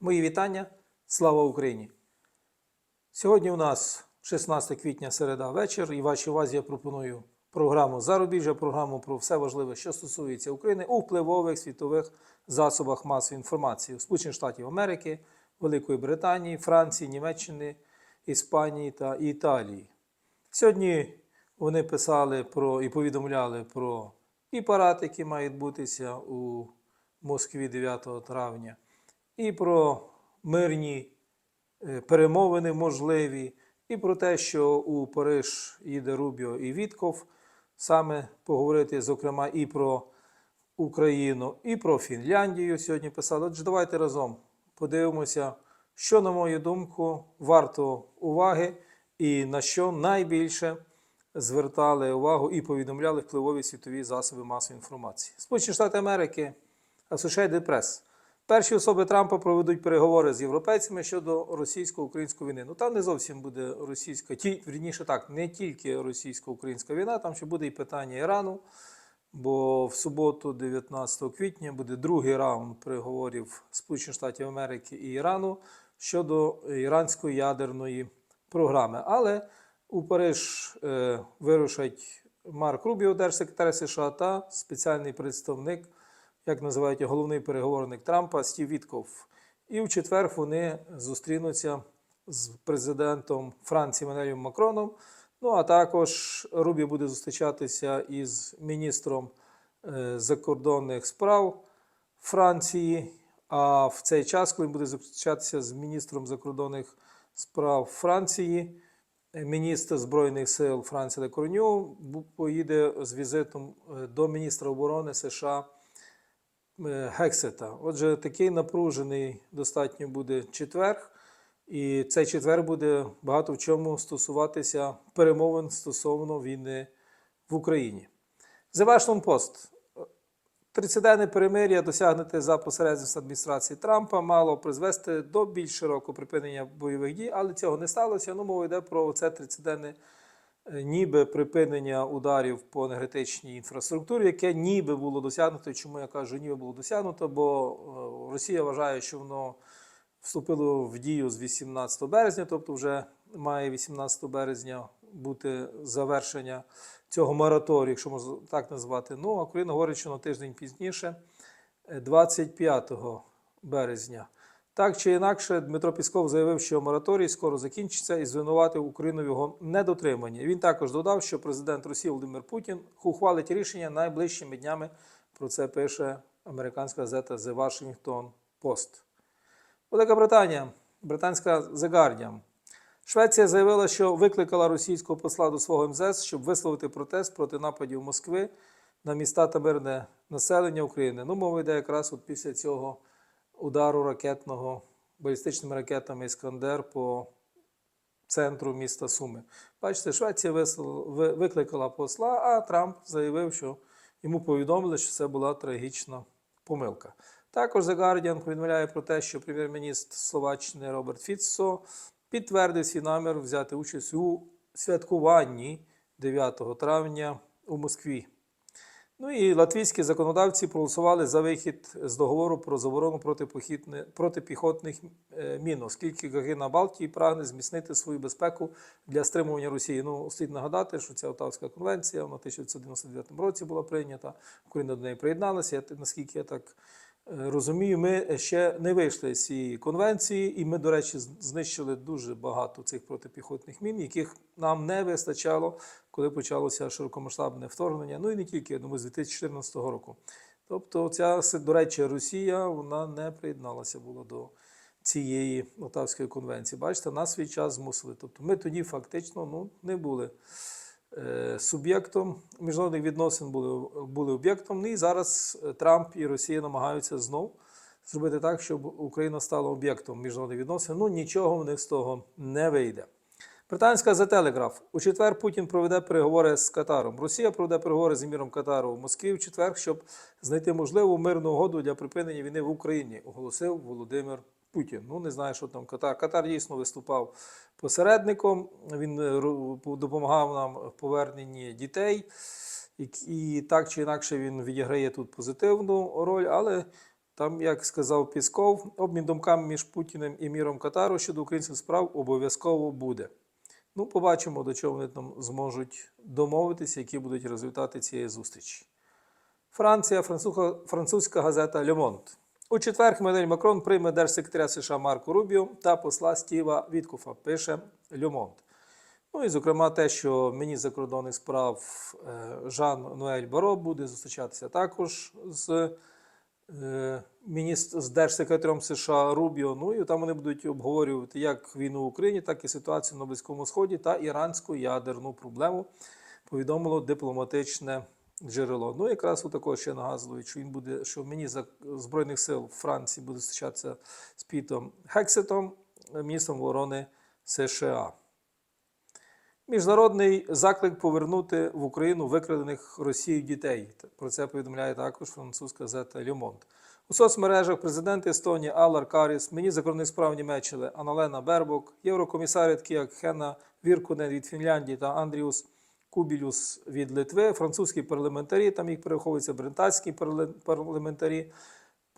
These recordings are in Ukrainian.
Мої вітання. Слава Україні! Сьогодні у нас 16 квітня середа вечір, і вашій увазі я пропоную програму Зарубіжжя, програму про все важливе, що стосується України у впливових світових засобах масової інформації Сполучених Штатів Америки, Великої Британії, Франції, Німеччини, Іспанії та Італії. Сьогодні вони писали про і повідомляли про і парад, який має відбутися у Москві 9 травня, і про мирні е, перемовини можливі, і про те, що у Париж їде Рубіо і Вітков, саме поговорити, зокрема, і про Україну, і про Фінляндію сьогодні писали. Отже, давайте разом подивимося, що, на мою думку, варто уваги і на що найбільше звертали увагу і повідомляли впливові світові засоби масової інформації. Сполучені Штати Америки, Associated Press. Перші особи Трампа проведуть переговори з європейцями щодо російсько-української війни. Ну там не зовсім буде російська, ті, вірніше так, не тільки російсько-українська війна, там ще буде і питання Ірану. Бо в суботу, 19 квітня, буде другий раунд переговорів Сполучених Штатів Америки і Ірану щодо іранської ядерної програми. Але у Париж е, вирушать Марк Рубіо, держсекретар США, та спеціальний представник, як називають головний переговорник Трампа Стів Вітков. І в четвер вони зустрінуться з президентом Франції Манелем Макроном. Ну а також Рубі буде зустрічатися із міністром е, закордонних справ Франції. А в цей час, коли він буде зустрічатися з міністром закордонних справ Франції, е, міністр Збройних сил Франції Лекорню бу- поїде з візитом е, до міністра оборони США Гексета. Отже, такий напружений достатньо буде четверг. І цей четвер буде багато в чому стосуватися перемовин стосовно війни в Україні. The Washington Post. 30-денне перемир'я досягнуте за посередництвом адміністрації Трампа мало призвести до більш широкого припинення бойових дій, але цього не сталося. Ну, мова йде про це 30-денне е, ніби припинення ударів по енергетичній інфраструктурі, яке ніби було досягнуто. Чому я кажу, ніби було досягнуто? Бо е, Росія вважає, що воно вступило в дію з 18 березня, тобто вже має 18 березня бути завершення цього мораторію, якщо можна так назвати. Ну, а Україна говорить, що на тиждень пізніше, е, 25 березня. Так чи інакше, Дмитро Пісков заявив, що мораторій скоро закінчиться і звинуватив Україну в його недотриманні. Він також додав, що президент Росії Володимир Путін ухвалить рішення найближчими днями. Про це пише американська газета The Washington Post. Велика Британія, британська The Guardian. Швеція заявила, що викликала російського посла до свого МЗС, щоб висловити протест проти нападів Москви на міста та мирне населення України. Ну, мова йде якраз от після цього удару ракетного балістичними ракетами Іскандер по центру міста Суми. Бачите, Швеція викликала посла, а Трамп заявив, що йому повідомили, що це була трагічна помилка. Також The Guardian повідомляє про те, що прем'єр-міністр Словаччини Роберт Фіцо підтвердив свій намір взяти участь у святкуванні 9 травня у Москві. Ну і латвійські законодавці проголосували за вихід з договору про заборону протипіхотних е, мін, оскільки Гагина Балтії прагне зміцнити свою безпеку для стримування Росії. Ну, слід нагадати, що ця Отавська конвенція вона в 1999 році була прийнята, Україна до неї приєдналася. Я, наскільки я так розумію, ми ще не вийшли з цієї конвенції, і ми, до речі, знищили дуже багато цих протипіхотних мін, яких нам не вистачало, коли почалося широкомасштабне вторгнення. Ну і не тільки, я думаю, з 2014 року. Тобто, ця, до речі, Росія вона не приєдналася була до цієї Отавської конвенції. Бачите, нас свій час змусили. Тобто ми тоді фактично ну, не були суб'єктом міжнародних відносин, були, були об'єктом. Ну, І зараз е, Трамп і Росія намагаються знов зробити так, щоб Україна стала об'єктом міжнародних відносин. Ну нічого в них з того не вийде. Британська The Telegraph. У четвер Путін проведе переговори з Катаром. Росія проведе переговори з еміром Катару в Москві в четвер, щоб знайти можливу мирну угоду для припинення війни в Україні, оголосив Володимир Путін. Ну не знаю, що там Катар. Катар дійсно виступав посередником. Він е, допомагав нам в поверненні дітей. І, так чи інакше він відіграє тут позитивну роль, але Там, як сказав Пісков, обмін думками між Путіним і міром Катару щодо українських справ обов'язково буде. Ну, побачимо, до чого вони там зможуть домовитися, які будуть результати цієї зустрічі. Франція, французька, газета Monde. У четвер Еммануель Макрон прийме держсекретаря США Марко Рубіо та посла Стіва Віткофа, пише Le. Ну і, зокрема, те, що міністр закордонних справ е, Жан Ноель Баро буде зустрічатися також з, міністр, з держсекретарем США Рубіо. Ну і там вони будуть обговорювати як війну в Україні, так і ситуацію на Близькому Сході та іранську ядерну проблему, повідомило дипломатичне джерело. Ну, якраз отако ще нагадують, що він буде, що міністр Збройних сил Франції буде зустрічатися з Пітом Хексетом, міністром оборони США. Міжнародний заклик повернути в Україну викрадених Росією дітей. Про це повідомляє також французька газета Le У соцмережах президент Естонії Алар Каріс, міністр закордонних справ Німеччини Аналена Бербок, єврокомісари такі як Хена Віркунен від Фінляндії та Андріус Кубілюс від Литви, французькі парламентарі, там їх переховуються британські парла- парламентарі,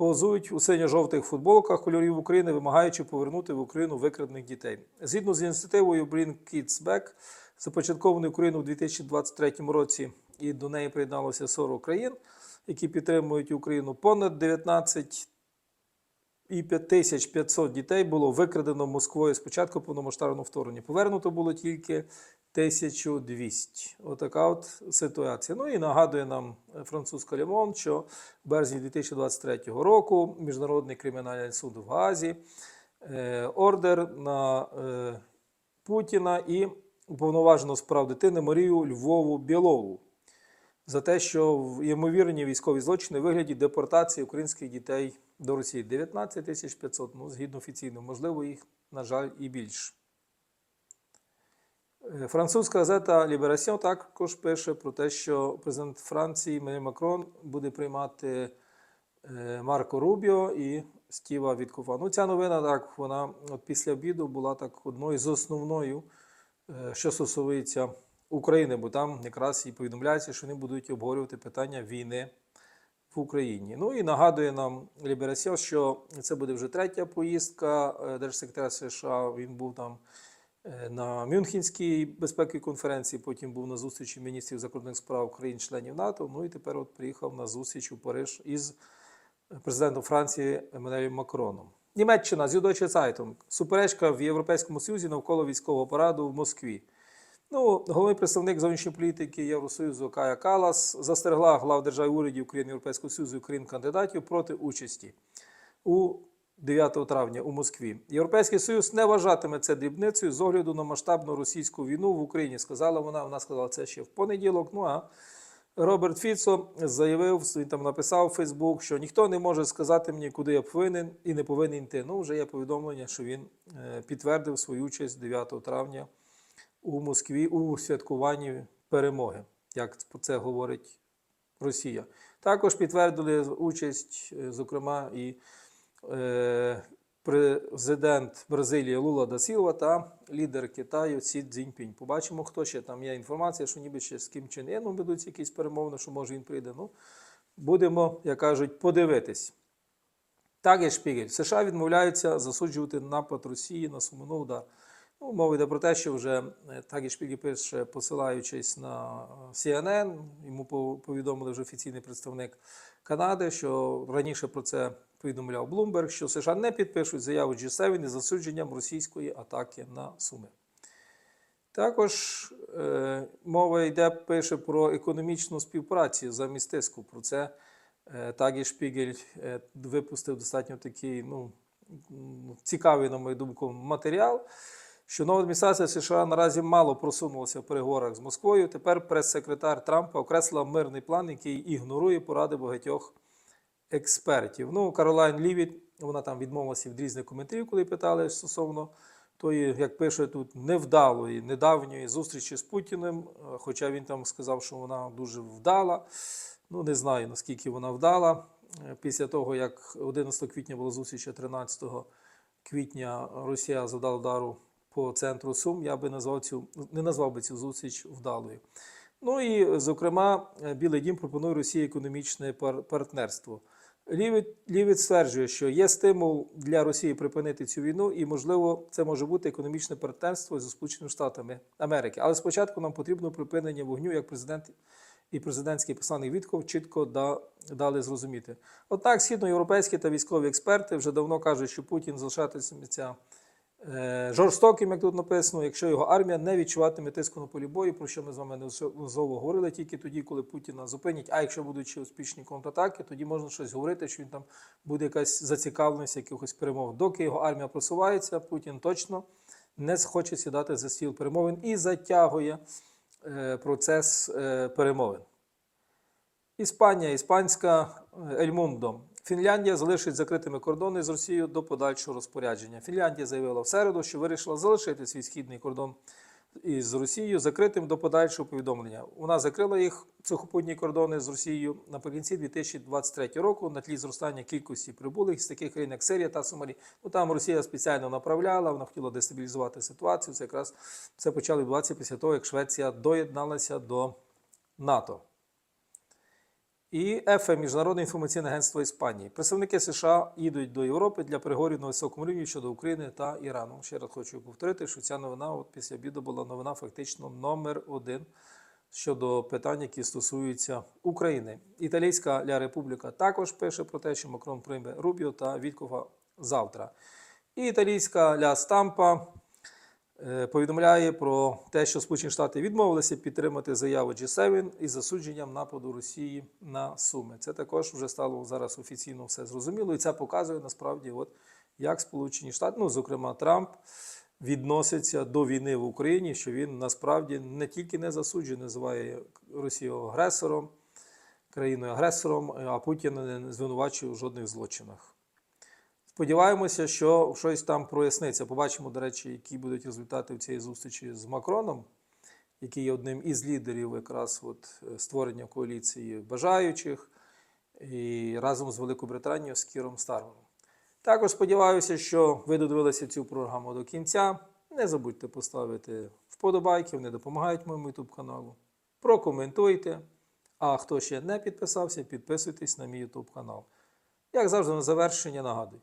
позують у синьо-жовтих футболках кольорів України, вимагаючи повернути в Україну викрадених дітей. Згідно з ініціативою Bring Kids Back, започаткованою Україною у 2023 році, і до неї приєдналося 40 країн, які підтримують Україну. Понад 19 і 5500 дітей було викрадено Москвою з початку повномасштабного вторгнення. Повернуто було тільки 1200. Отака от ситуація. Ну і нагадує нам французька Лемон, що в березні 2023 року Міжнародний кримінальний суд в Гаазі е, ордер на е, Путіна і уповноважену з прав дитини Марію Львову Білову за те, що в ймовірні військові злочини вигляді депортації українських дітей до Росії 19 тисяч 500, ну, згідно офіційно, можливо, їх, на жаль, і більше. Е, Французька газета Libération також пише про те, що президент Франції Еммануель Макрон буде приймати е, Марко Рубіо і Стіва Віткофа. Ну, ця новина так, вона от після обіду була так одною з основною, е, що стосується України, бо там якраз і повідомляється, що вони будуть обговорювати питання війни в Україні. Ну і нагадує нам Ліберасіо, що це буде вже третя поїздка держсекретаря США. Він був там на Мюнхенській безпековій конференції, потім був на зустрічі міністрів закордонних справ країн-членів НАТО. Ну і тепер от приїхав на зустріч у Париж із президентом Франції Еммануелем Макроном. Німеччина Süddeutsche Zeitung. Суперечка в Європейському Союзі навколо військового параду в Москві. Ну, головний представник зовнішньої політики Євросоюзу Кая Калас застерегла глав держав урядів України Європейського Союзу і країн кандидатів проти участі у 9 травня у Москві. Європейський Союз не вважатиме це дрібницею з огляду на масштабну російську війну в Україні. Сказала вона. Вона сказала це ще в понеділок. Ну а Роберт Фіцо заявив, він там написав у Фейсбук, що ніхто не може сказати мені, куди я повинен і не повинен йти. Ну, вже є повідомлення, що він е, підтвердив свою участь 9 травня у Москві у святкуванні перемоги, як це говорить Росія. Також підтвердили участь, е, зокрема, і президент Бразилії Лула да Сілва та лідер Китаю Сі Цзіньпінь. Побачимо, хто ще там є інформація, що ніби ще з Кім Чен Іном ведуть якісь перемовини, що може він прийде. Ну, будемо, як кажуть, подивитись. Так є Шпігель. США відмовляються засуджувати напад Росії на Сумину удар. Ну, мова йде про те, що вже е, так пише, посилаючись на е, CNN, йому повідомили вже офіційний представник Канади, що раніше про це повідомляв Блумберг, що США не підпишуть заяву G7 із засудженням російської атаки на Суми. Також е, мова йде, пише про економічну співпрацю замість тиску. Про це е, Тагі Шпігель е, випустив достатньо такий ну, цікавий, на мою думку, матеріал. Що нова адміністрація США наразі мало просунулася в переговорах з Москвою. Тепер прес-секретар Трампа окреслила мирний план, який ігнорує поради багатьох експертів. Ну, Каролайн Лівіт, вона там відмовилася від різних коментарів, коли питали стосовно тої, як пише тут, невдалої недавньої зустрічі з Путіним. Хоча він там сказав, що вона дуже вдала. Ну, не знаю, наскільки вона вдала. Після того, як 11 квітня була зустріч, 13 квітня Росія завдала удару по центру Сум, я би назвав цю, не назвав би цю зустріч вдалою. Ну і, зокрема, е, Білий Дім пропонує Росії економічне пар- партнерство. Лівід стверджує, що є стимул для Росії припинити цю війну, і, можливо, це може бути економічне партнерство зі Сполученими Штатами Америки. Але спочатку нам потрібно припинення вогню, як президент і президентський посланник Вітков чітко да, дали зрозуміти. Однак східноєвропейські та військові експерти вже давно кажуть, що Путін залишатиметься жорстоким, як тут написано, якщо його армія не відчуватиме тиску на полі бою, про що ми з вами неодноразово говорили тільки тоді, коли Путіна зупинять. А якщо будуть ще успішні контратаки, тоді можна щось говорити, що він там буде якась зацікавленість якихось перемог. Доки його армія просувається, Путін точно не схоче сідати за стіл перемовин і затягує е, процес е, перемовин. Іспанія, іспанська е, Ельмундо. Фінляндія залишить закритими кордони з Росією до подальшого розпорядження. Фінляндія заявила в середу, що вирішила залишити свій східний кордон із Росією закритим до подальшого повідомлення. Вона закрила їх сухопутні кордони з Росією наприкінці 2023 року на тлі зростання кількості прибулих з таких країн, як Сирія та Сомалі. Ну там Росія спеціально направляла, вона хотіла дестабілізувати ситуацію. Це якраз це почало відбуватися після того, як Швеція доєдналася до НАТО. І ЕФЕ, Міжнародне інформаційне агентство Іспанії. Представники США їдуть до Європи для переговорів на високому рівні щодо України та Ірану. Ще раз хочу повторити, що ця новина от після обіду була новина фактично номер один щодо питань, які стосуються України. Італійська Ля Републіка також пише про те, що Макрон прийме Рубіо та Віткова завтра. І італійська Ля Стампа повідомляє про те, що Сполучені Штати відмовилися підтримати заяву G7 із засудженням нападу Росії на Суми. Це також вже стало зараз офіційно все зрозуміло, і це показує насправді, от як Сполучені Штати, ну зокрема Трамп, відноситься до війни в Україні, що він насправді не тільки не засуджує, називає Росію агресором, країною агресором, а Путіна не звинувачує у жодних злочинах. Сподіваємося, що щось там проясниться. Побачимо, до речі, які будуть результати в цієї зустрічі з Макроном, який є одним із лідерів якраз от е, створення коаліції бажаючих, і разом з Великою Британією з Кіром Старманом. Також сподіваюся, що ви додивилися цю програму до кінця. Не забудьте поставити вподобайки, вони допомагають моєму YouTube каналу. Прокоментуйте. А хто ще не підписався, підписуйтесь на мій YouTube канал. Як завжди, на завершення нагадую,